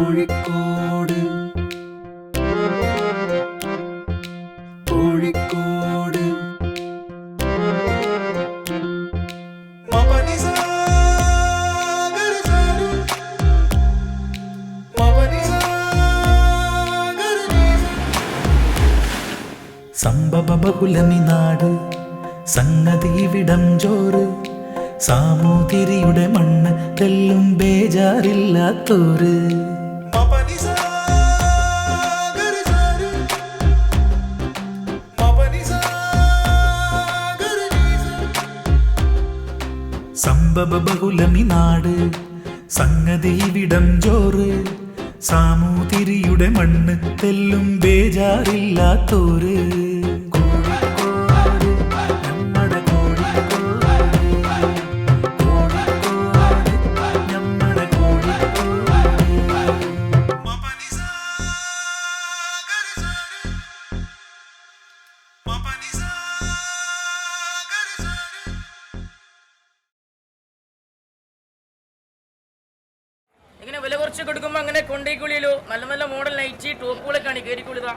കോഴിക്കോട്. കോഴിക്കോട്. മപനിസ ഗരസാനു മപനിസ ഗരനീസ സംഭവ ബഹുലമി നാട് സംഗതി വിടം ചോറ് സാമൂതിരിയുടെ മണ്ണ് തെല്ലും ബേജാറില്ലാത്തോര് സംഭവ ബഹുലമി നാട്. സംഗതി വിടം ചോറ്. സാമൂതിരിയുടെ മണ്ണ് തെല്ലും ബേജാറില്ലാത്തോര്. ഇങ്ങനെ വില കുറച്ച് കൊടുക്കുമ്പോ അങ്ങനെ കൊണ്ടേക്കുള്ളിലോ. നല്ല നല്ല മോഡൽ നയിച്ച് ടോപ്പുകളൊക്കെയാണ് കയറിക്കൊള്ളുക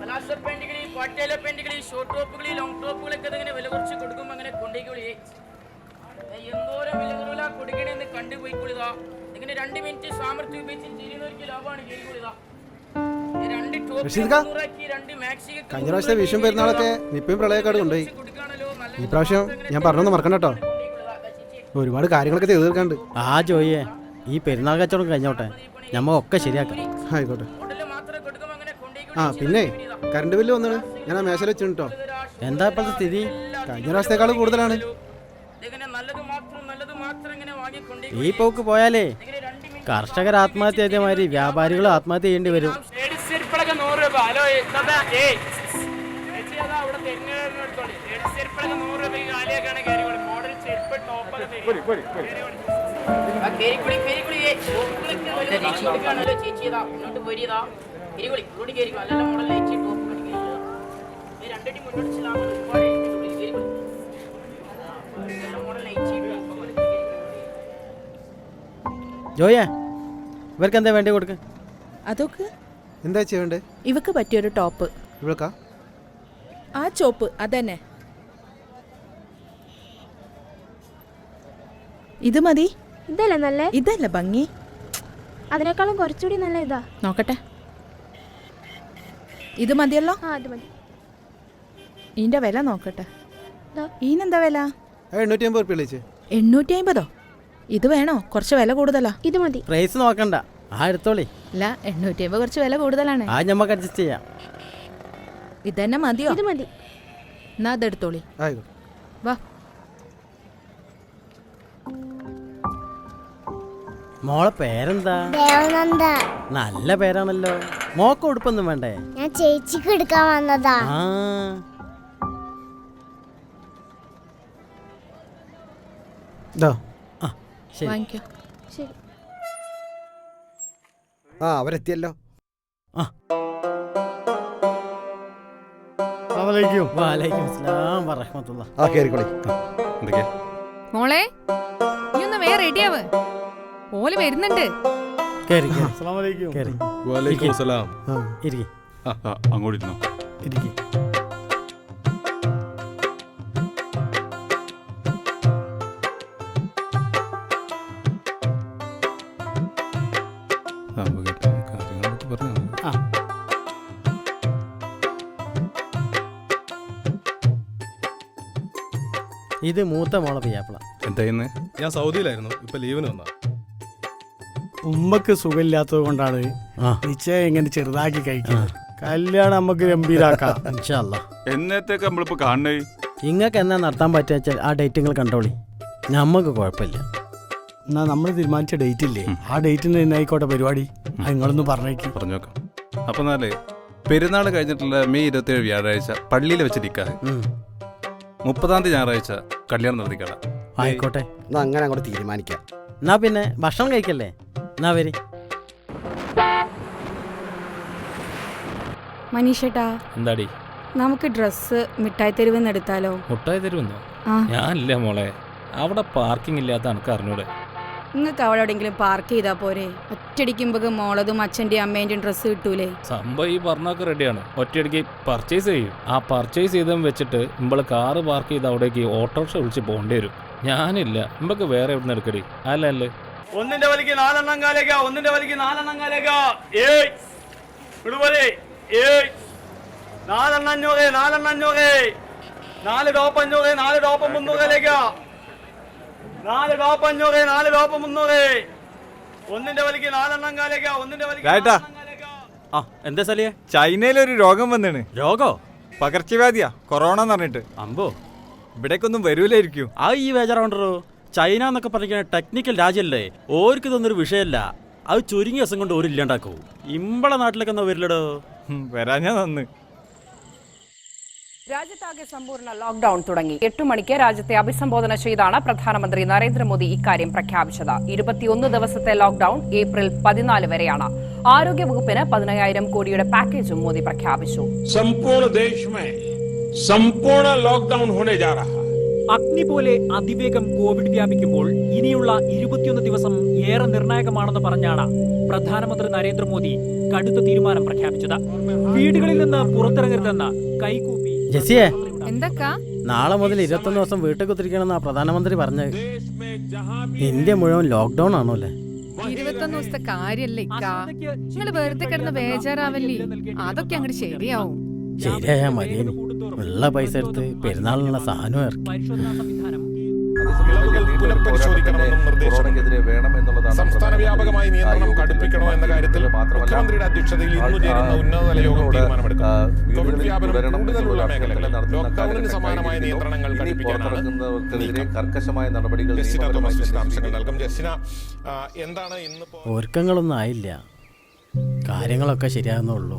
പലാസ പാന്റുകളി പാട്ടേല പാന്റുകളി ഷോർട്ട് ടോപ്പുകളി ലോങ് ടോപ്പുകളൊക്കെ ഇങ്ങനെ വില കുറച്ച് കൊടുക്കുമ്പോ അങ്ങനെ കൊണ്ടേക്കുള്ളിയേ എന്തോരം വില കുറവില കൊടുക്കണേന്ന് കണ്ടുപോയിക്കൊള്ളുക ഇങ്ങനെ രണ്ട് മിനിറ്റ് സാമർത്ഥ്യം ഉപയോഗിച്ച് ചെയ്യുന്നവർക്ക് ലാഭമാണ് കയറിക്കൊള്ളുക കഴിഞ്ഞ പ്രാവശ്യത്തെ വിഷയം പെരുന്നാളൊക്കെ നിപ്പയും പ്രളയക്കാട് കൊണ്ടുപോയി ഈ പ്രാവശ്യം ഞാൻ പറഞ്ഞൊന്നും മറക്കണ്ട കേട്ടോ. ഒരുപാട് കാര്യങ്ങളൊക്കെ ചെയ്തു തീർക്കാണ്ട് ആ ജോയിയെ. ഈ പെരുന്നാൾ കച്ചവടം കഴിഞ്ഞോട്ടെ? ഞമ്മക്കൊക്കെ ശരിയാക്കാം. ആയിക്കോട്ടെ. ആ പിന്നെ കറണ്ട് ബില്ല് വന്നാണ്. ഞാൻ ആ മേശയിൽ വെച്ചു കേട്ടോ എന്താ ഇപ്പോഴത്തെ സ്ഥിതി? കഴിഞ്ഞ പ്രാവശ്യത്തേക്കാൾ കൂടുതലാണ്. ഇങ്ങനെ നല്ലത് മാത്രം നല്ലത് മാത്രം ഇങ്ങനെ വാങ്ങിക്കൊണ്ടേ ഈ പോക്ക് പോയാലേ കർഷകർ ആത്മഹത്യ ചെയ്ത മാതിരി വ്യാപാരികൾ ആത്മഹത്യ ചെയ്യേണ്ടി വരും. ചെരുപ്പളൊക്കെ കേരിക്കുളി മുന്നോട്ട് പോരിയതാ. ഇങ്ങോട്ട് കയറിക്കോ അല്ലല്ല മോഡൽ ടോപ്പ് രണ്ടടി മുന്നോട്ട് ഒരുപാട് മോഡൽ ജോയെ ഇവർക്ക് എന്താ വേണ്ടി കൊടുക്ക? അതൊക്കെ എന്താ ചെയ്യണ്ടേ ഇവക്ക് പറ്റിയൊരു ടോപ്പ്. ഇവൾക്കാ? ആ ചോപ്പ് അതന്നെ. ഇത് മതി. ഇതല്ലേ നല്ല? ഇതല്ലേ ഭംഗി. അതിനേക്കാളും കുറച്ചുകൂടി നല്ല ഇതാ. നോക്കട്ടെ. ഇത് മതിയല്ലോ? ആ ഇത് മതി. ഇതിന്റെ വില നോക്കട്ടെ. ഇതിനെന്താ വില? എണ്ണൂറ്റി അമ്പത് റുപ്യ എണ്ണൂറ്റി അമ്പതോ ഇത് വേണോ? കുറച്ച് വില കൂടുതലാ? ഇത് മതി. പ്രൈസ് നോക്കണ്ട. ആ എടുത്തോളി. അല്ല എണ്ണൂറ്റി അമ്പത് കുറച്ച് വില കൂടുതലാണ്. ആ ഞമ്മക്ക് അഡ്ജസ്റ്റ് ചെയ്യാം. ഇതന്നെ മതിയോ? ഇത് മതി. എന്നാ അതെടുത്തോളി. വാ. മോളെ പേരെന്താ? ദേവനന്ദ. നല്ല പേരാണല്ലോ. മോക്ക് ഉടുപ്പൊന്നും വേണ്ടേ? ഞാൻ ചേച്ചിക്ക് എടുക്കാൻ വന്നതാ. ആ. ദാ. ആ ശരി. വാങ്ങിക്കോ. ശരി. ആ അവരെത്തിയല്ലോ. വാലൈക്കും അസ്സലാം വറഹ്മത്തുള്ളാ ആ എന്തൊക്കെയാ? മോളെ നീ ഒന്ന് വേറെ റെഡിയാവ്. ഓൽ വരുന്നുണ്ട്. കേറി കേറി. കേറി. വലൈക്കും സലാം. ആ ഇരിക്കി. ഇരിക്കി. ഇത് മൂത്ത മോളെ പിയാപ്പിള എന്തായിരുന്നു ഞാൻ സൗദിയിലായിരുന്നു. ഇപ്പൊ ലീവിന് വന്നാ. ഉമ്മക്ക് സുഖമില്ലാത്തത് കൊണ്ടാണ് നിശ്ചയം ഇങ്ങനെ ചെറുതാക്കി കഴിക്കുന്നത്. കല്യാണം നമുക്ക് ഗംഭീരാക്കാം. ഇൻഷാല്ലാ എന്നത്തേക്ക് നമ്മളിപ്പോ കാണണേ? ഇങ്ങക്ക് എന്നാ നടത്താൻ പറ്റുക ആ ഡേറ്റ് നിങ്ങൾ കണ്ടോളി നമ്മക്ക് കുഴപ്പമില്ല. എന്നാ നമ്മൾ തീരുമാനിച്ച ഡേറ്റ് ഇല്ലേ? ആ ഡേറ്റിന് തന്നെ ആയിക്കോട്ടെ പരിപാടി? നിങ്ങളൊന്ന് പറഞ്ഞേക്ക്. പറഞ്ഞോക്കാം. അപ്പൊ നാളെ പെരുന്നാൾ കഴിഞ്ഞിട്ടുള്ള മെയ് ഇരുപത്തിയേഴ് വ്യാഴാഴ്ച പള്ളിയിൽ വെച്ച് നിൽക്കാതെ ഉം. മുപ്പതാം തീയതി ഞായറാഴ്ച കല്യാണം നടത്തിക്കട. ആയിക്കോട്ടെ. എന്നാ അങ്ങനെ അങ്ങോട്ട് തീരുമാനിക്കാം. എന്നാ പിന്നെ ഭക്ഷണം കഴിക്കല്ലേ? എന്നാ വരി മനീഷേട്ടാ എന്താടി? നമുക്ക് ഡ്രസ്സ് മിഠായി തെരുവ് എടുത്താലോ മുട്ടായി തരുമെന്നോ ആ. ഞാനില്ല മോളെ. അവിടെ പാർക്കിംഗ് ഇല്ലാത്ത എനിക്ക് അറിഞ്ഞൂടെ? നിങ്ങൾക്ക് അവിടെ എവിടെയെങ്കിലും പാർക്ക് ചെയ്താ പോരെ? ഒറ്റയടിക്കുമ്പോൾ മോളതും അച്ഛന്റെയും അമ്മേന്റെയും ഡ്രസ്സ് കിട്ടൂലേ? സംഭവം ഈ പറഞ്ഞൊക്കെ റെഡിയാണ് ഒറ്റയടിക്ക് പർച്ചേസ് ചെയ്യും. ആ പർച്ചേസ് ചെയ്ത വെച്ചിട്ട് ഇമ്പൾ കാറ് പാർക്ക് ചെയ്ത് അവിടേക്ക് ഓട്ടോറിക്ഷ വിളിച്ച് പോകേണ്ടി വരും. ഞാനില്ല. ഇമ്പക്ക് വേറെ എവിടെ നിന്ന് എടുക്കടി? അല്ല അല്ലേ. ഒന്നിന്റെ വലിക്ക് നാലെണ്ണം കാലേക്ക ഒന്നിന്റെ വലിക്ക് നാലെണ്ണം കാലേക്ക ഏയ്. വിടുപോലെ ഏയ്. നാലെണ്ണം അഞ്ഞൂറ് നാലെണ്ണം അഞ്ഞൂറ്. നാല് ടോപ്പ് അഞ്ഞൂറ് നാല് ടോപ്പ് മുന്നൂറിലേക്ക നാല് ടോപ്പ് അഞ്ഞൂറ് നാല് ടോപ്പ് മുന്നൂറ്. ഒന്നിന്റെ വലിക്ക് നാലെണ്ണം കാലേക്ക ഒന്നിന്റെ വലിക്ക്. ആ എന്താ സലിയെ? ചൈനയിലൊരു രോഗം വന്നാണ്. രോഗോ? പകർച്ചവ്യാധിയാ കൊറോണ എന്ന് പറഞ്ഞിട്ട്. അമ്പോ. ഇവിടേക്കൊന്നും വരൂലായിരിക്കും. ആ ഈ ബേജാറുണ്ടോ ചൈന എന്നൊക്കെ പറഞ്ഞാൽ ടെക്നിക്കൽ രാജ്യമല്ലേ ഓർക്ക് ഇതൊന്നൊരു വിഷയമല്ല. അത് ചുരുങ്ങിയ ദിവസം കൊണ്ട് ഒരു ഇല്ലാണ്ടാക്കൂ. ഇമ്പള നാട്ടിലൊക്കെ എന്നാ വരില്ലടോ? വരാ ഞാൻ നന്ന് രാജ്യത്താകെ സമ്പൂർണ ലോക്ഡൌൺ തുടങ്ങി. എട്ടു മണിക്ക് രാജ്യത്തെ അഭിസംബോധന ചെയ്താണ് പ്രധാനമന്ത്രി നരേന്ദ്രമോദി ഇക്കാര്യം പ്രഖ്യാപിച്ചത്. ഇരുപത്തിയൊന്ന് ദിവസത്തെ ലോക്ഡൌൺ ഏപ്രിൽ പതിനാല് വരെയാണ്. ആരോഗ്യ വകുപ്പിന് പതിനയ്യായിരം കോടിയുടെ പാക്കേജും മോദി പ്രഖ്യാപിച്ചു. സമ്പൂർണ ദേശമേ സമ്പൂർണ ലോക്ഡൌൺ ഹോണേ ജാ അഗ്നി പോലെ അതിവേഗം കോവിഡ് വ്യാപിക്കുമ്പോൾ ഇനിയുള്ള ഇരുപത്തിയൊന്ന് ദിവസം ഏറെ നിർണായകമാണെന്ന് പറഞ്ഞാണ് പ്രധാനമന്ത്രി നരേന്ദ്രമോദി കടുത്ത തീരുമാനം പ്രഖ്യാപിച്ചത്. വീടുകളിൽ നിന്ന് പുറത്തിറങ്ങരുതെന്ന് കൈകൂപ്പി. ജെസിയെ എന്തൊക്കാ? നാളെ മുതൽ ഇരുപത്തൊന്ന് ദിവസം വീട്ടിൽ കുത്തിരിക്കണമെന്നാ പ്രധാനമന്ത്രി പറഞ്ഞത്. ഇന്ത്യ മുഴുവൻ ലോക്ക്ഡൌൺ ആണോ അല്ലേ ഇരുപത്തൊന്ന് ദിവസത്തെ കാര്യല്ലേ നിങ്ങൾ വെറുതെ കിടന്ന് ബേജാറാവല്ലേ? അതൊക്കെ അങ്ങോട്ട് ശരിയാവും. ശരിയായാ മതിയേനി ഉള്ള പൈസ എടുത്ത് പെരുന്നാളിനുള്ള സാധനം ഇറക്കി. പുനഃപരിശോധിക്കണമെന്നും സംസ്ഥാന വ്യാപകമായി നിയന്ത്രണം കടുപ്പിക്കണോ എന്ന കാര്യത്തിൽ മുഖ്യമന്ത്രിയുടെ അധ്യക്ഷതയിൽ ഇന്ന് ചേരുന്ന ഉന്നതതല യോഗം തീരുമാനമെടുക്കും. കോവിഡ് വ്യാപനം കൂടുതലുള്ള മേഖലകളിൽ ലോക്ഡൌണിന് സമാനമായ നിയന്ത്രണങ്ങൾ കടുപ്പിക്കാനാണ്. കർക്കശമായ നടപടികൾ വിശദാംശങ്ങൾ നൽകും. ജസ്റ്റിന എന്താണ് ഒരുക്കങ്ങളൊന്നും ആയില്ല. കാര്യങ്ങളൊക്കെ ശരിയാകുന്നുള്ളൂ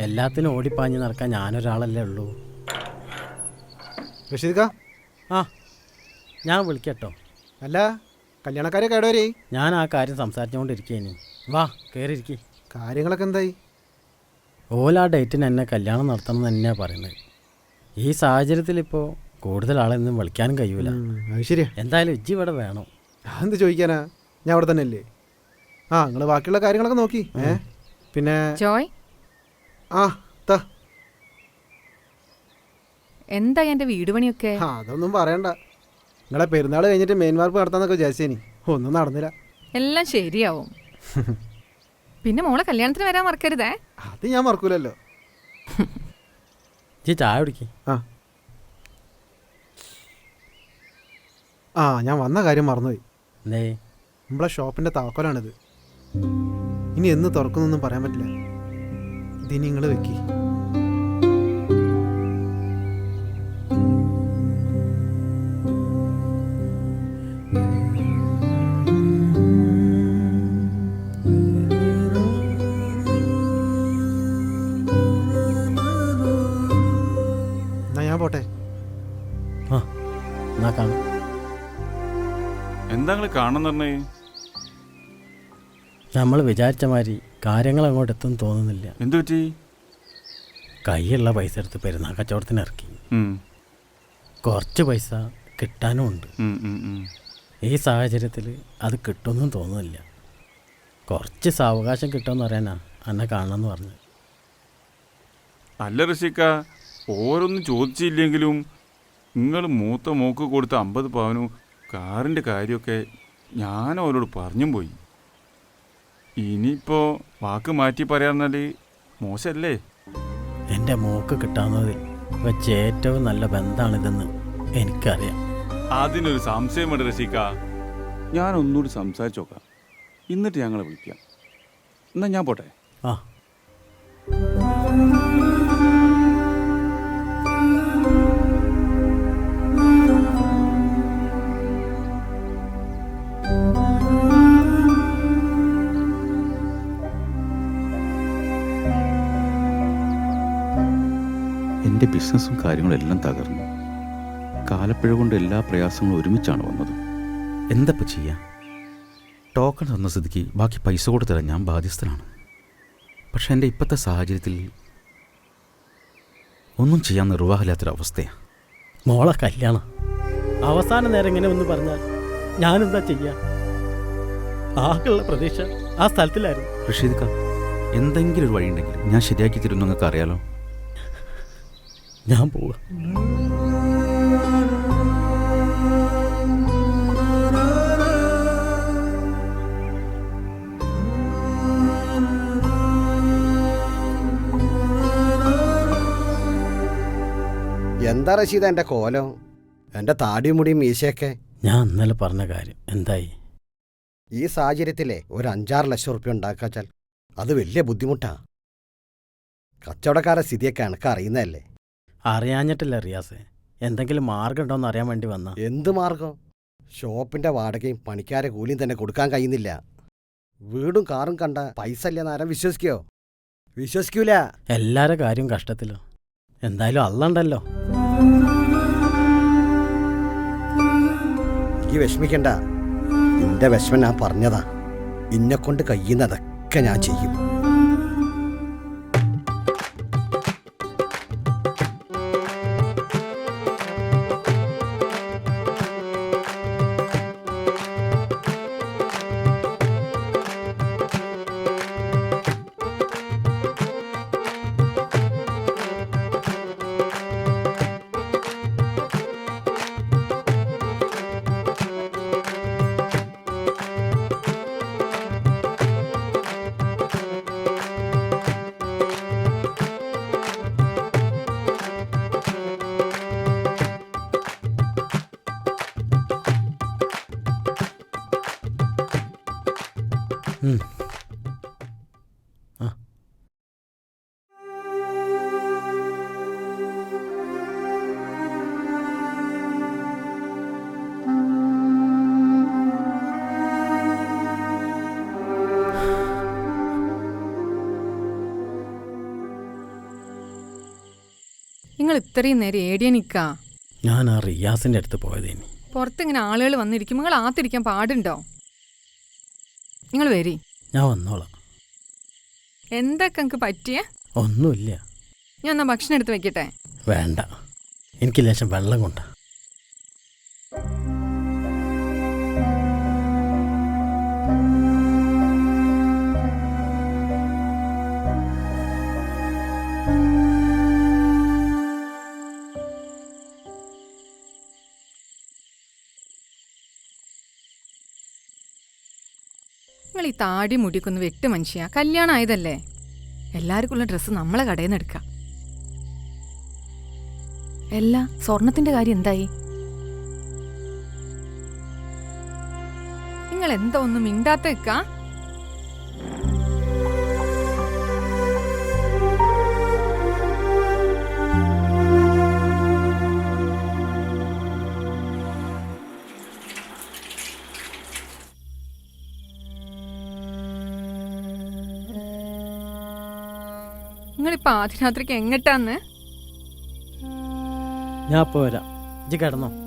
എല്ലാത്തിനും ഓടിപ്പാഞ്ഞ് നടക്കാൻ ഞാനൊരാളല്ലേ ഉള്ളൂ. റഷീദ്ക്ക ആ ഞാൻ വിളിക്കട്ടോ. അല്ല കല്യാണക്കാരെ കേടവരെ ഞാൻ ആ കാര്യം സംസാരിച്ചുകൊണ്ടിരിക്കേനി. വാ കയറിയിരിക്കി കാര്യങ്ങളൊക്കെ എന്തായി? ഓലാ ആ ഡേറ്റിന് എന്നെ കല്യാണം നടത്തണം എന്ന് തന്നെയാണ് പറയുന്നത്. ഈ സാഹചര്യത്തിൽ ഇപ്പോൾ കൂടുതൽ ആളെന്നും വിളിക്കാനും കഴിയൂല. അത് ശരിയാ. എന്തായാലും ഇജ്ജി ഇവിടെ വേണം. എന്ത് ചോദിക്കാനാ? ഞാൻ അവിടെ തന്നെ അല്ലേ ആ നിങ്ങൾ ബാക്കിയുള്ള കാര്യങ്ങളൊക്കെ നോക്കി. ഏ? പിന്നെ ജോയ് ആ താ. എന്താ എന്റെ വീട് പണിയൊക്കെ ആ അതൊന്നും പറയണ്ട. നിങ്ങളെ പെരുന്നാൾ കഴിഞ്ഞിട്ട് മെയിൻ വാർപ്പ് നടത്താന്നൊക്കെ വിചാരിച്ചേനി. ഒന്നും നടന്നില്ല. എല്ലാം ശരിയാവും. പിന്നെ മോളെ കല്യാണത്തിന് വരാൻ മറക്കരുതേ? അത് ഞാൻ മറക്കൂലല്ലോ. ചായ കുടിക്കി. ആ. ആ ഞാൻ വന്ന കാര്യം മറന്നുപോയി. എന്തേ? നമ്മളെ ഷോപ്പിന്റെ താക്കോലാണിത്. ഇനി എന്ന് തുറക്കുന്നൊന്നും പറയാൻ പറ്റില്ല. ഇതിനി നിങ്ങൾ വെക്കി. എന്നാ ഞാൻ പോട്ടെ. ആ എന്നാ കാണാം. എന്താ നിങ്ങൾ കാണുന്ന നമ്മൾ വിചാരിച്ച മാതിരി കാര്യങ്ങൾ അങ്ങോട്ട് എത്തും തോന്നുന്നില്ല. എന്തു പറ്റി? കൈയുള്ള പൈസ എടുത്ത് പെരുന്നാൾ കച്ചവടത്തിന് ഇറക്കി. കുറച്ച് പൈസ കിട്ടാനും ഉണ്ട്. ഈ സാഹചര്യത്തിൽ അത് കിട്ടുമെന്നും തോന്നുന്നില്ല. കുറച്ച് സാവകാശം കിട്ടുമെന്ന് പറയാനാ അന്നെ കാണണമെന്ന് പറഞ്ഞു അല്ല ഋഷിക്ക ഓരോന്നും ചോദിച്ചില്ലെങ്കിലും നിങ്ങൾ മൂത്ത മൂക്ക് കൊടുത്ത അമ്പത് പവനും കാറിന്റെ കാര്യമൊക്കെ ഞാൻ അവരോട് പറഞ്ഞും പോയി. ഇനിയിപ്പോൾ വാക്ക് മാറ്റി പറയാന്നാൽ മോശല്ലേ? എന്റെ മോക്ക് കിട്ടാവുന്നതിൽ വെച്ച് ഏറ്റവും നല്ല ബന്ധമാണിതെന്ന് എനിക്കറിയാം. അതിനൊരു സംശയമുണ്ട് രസിക്ക ഞാൻ ഒന്നുകൂടി സംസാരിച്ചോക്കാം എന്നിട്ട് ഞങ്ങളെ വിളിക്കാം. എന്നാ ഞാൻ പോട്ടെ? ആ. എന്റെ ബിസിനസ്സും കാര്യങ്ങളെല്ലാം തകർന്നു. കാലപ്പിഴ കൊണ്ട് എല്ലാ പ്രയാസങ്ങളും ഒരുമിച്ചാണ് വന്നത്. എന്തപ്പോൾ ചെയ്യാം? ടോക്കൺ തന്ന സ്ഥിതിക്ക് ബാക്കി പൈസ കൂടെ തരാൻ ഞാൻ ബാധ്യസ്ഥനാണ്. പക്ഷേ എന്റെ ഇപ്പോഴത്തെ സാഹചര്യത്തിൽ ഒന്നും ചെയ്യാൻ നിർവാഹമില്ലാത്തൊരവസ്ഥയാണ് മോളെ കല്യാണം. അവസാന നേരം ഇങ്ങനെ ഒന്ന് പറഞ്ഞാൽ ഞാനെന്താ ചെയ്യാ? ആകെയുള്ള പ്രതീക്ഷ ആ സ്ഥലത്തിലായിരുന്നു. റഷീദ് ഖാൻ എന്തെങ്കിലും ഒരു വഴിയുണ്ടെങ്കിൽ ഞാൻ ശരിയാക്കി തരുമെന്ന് നിങ്ങൾക്ക് അറിയാലോ ഞാൻ പോവാ. എന്താ റഷീദ എന്റെ കോലം? എന്റെ താടിയും മുടിയും മീശയൊക്കെ? ഞാൻ ഇന്നലെ പറഞ്ഞ കാര്യം എന്തായി? ഈ സാഹചര്യത്തിലെ ഒരു അഞ്ചാറ് ലക്ഷം റുപ്യ ഉണ്ടാക്കാച്ചാൽ അത് വലിയ ബുദ്ധിമുട്ടാ. കച്ചവടക്കാരെ സ്ഥിതിയൊക്കെ എനക്ക് അറിയുന്നതല്ലേ? അറിയാഞ്ഞിട്ടില്ല റിയാസേ. എന്തെങ്കിലും മാർഗം ഉണ്ടോന്ന് അറിയാൻ വേണ്ടി വന്ന. എന്ത് മാർഗം? ഷോപ്പിന്റെ വാടകയും പണിക്കാരെ കൂലിയും തന്നെ കൊടുക്കാൻ കഴിയുന്നില്ല. വീടും കാറും കണ്ട പൈസ ഇല്ലെന്ന് ആരും വിശ്വസിക്കോ? വിശ്വസിക്കൂല. എല്ലാരെ കാര്യം കഷ്ടത്തിലോ. എന്തായാലും അള്ളണ്ടല്ലോ. ഈ വിഷമിക്കണ്ട. എന്റെ വിഷമം ഞാൻ പറഞ്ഞതാ. ഇന്നെ കൊണ്ട് കഴിയുന്നതൊക്കെ ഞാൻ ചെയ്യും. നിങ്ങൾ ഇത്രയും നേരം ഏടിയ നിൽക്കാ ഞാൻ ആ റിയാസിന്റെ അടുത്ത് പോയതേനി. പുറത്തിങ്ങനെ ആളുകൾ വന്നിരിക്കും. നിങ്ങൾ ആത്തിരിക്കാൻ പാടുണ്ടോ? നിങ്ങൾ വരി. ഞാൻ വന്നോളാം. എന്തൊക്കെ എനിക്ക് പറ്റിയ? ഒന്നുമില്ല. ഞാൻ എന്നാ ഭക്ഷണം എടുത്ത് വെക്കട്ടെ? വേണ്ട. എനിക്ക് ലേശം വെള്ളം കൊണ്ട. ഈ താടി മുടിക്കൊന്ന് വെട്ട് മനുഷ്യ. കല്യാണം ആയതല്ലേ? എല്ലാവർക്കുള്ള ഡ്രസ്സ് നമ്മളെ കടയിൽ നിന്ന് എടുക്കാം. എല്ല സ്വർണത്തിന്റെ കാര്യം എന്തായി? നിങ്ങൾ എന്താ ഒന്നും മിണ്ടാത്ത വെക്കാ ആദ്യരാത്രിക്ക് എങ്ങട്ടാന്ന്? ഞാൻ അപ്പോൾ വരാം. കിടന്നോ.